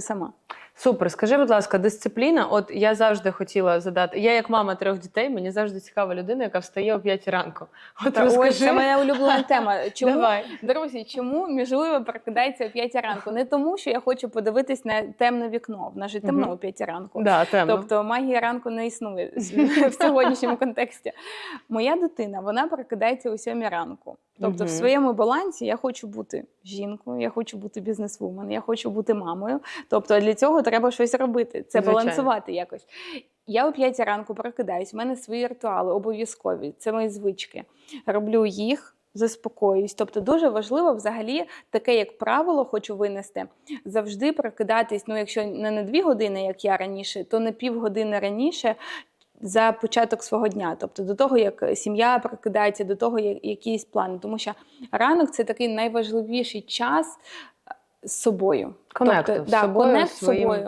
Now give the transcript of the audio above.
сама. Супер, скажи, будь ласка, дисципліна. От я завжди хотіла задати. Я як мама трьох дітей, мені завжди цікава людина, яка встає о 5 ранку. От Та, ось розкажи. це моя улюблена тема. Чому Давай. друзі? Чому міжливо прокидається о 5 ранку? Не тому, що я хочу подивитись на темне вікно. В нас же темно о 5 ранку. Да, темно. Тобто магія ранку не існує в сьогоднішньому контексті. Моя дитина вона прокидається о 7 ранку. Тобто, в своєму балансі я хочу бути жінкою, я хочу бути бізнесвумен, я хочу бути мамою. Тобто для цього треба щось робити. Це Звичайно. балансувати якось. Я о 5 ранку прокидаюсь, в мене свої ритуали обов'язкові. Це мої звички. Роблю їх. Заспокоююсь, тобто дуже важливо взагалі таке, як правило, хочу винести завжди прокидатись. Ну, якщо не на дві години, як я раніше, то на півгодини раніше за початок свого дня. Тобто до того, як сім'я прокидається, до того, як якісь плани. Тому що ранок це такий найважливіший час з собою. Конект тобто, з да, з своїм собою.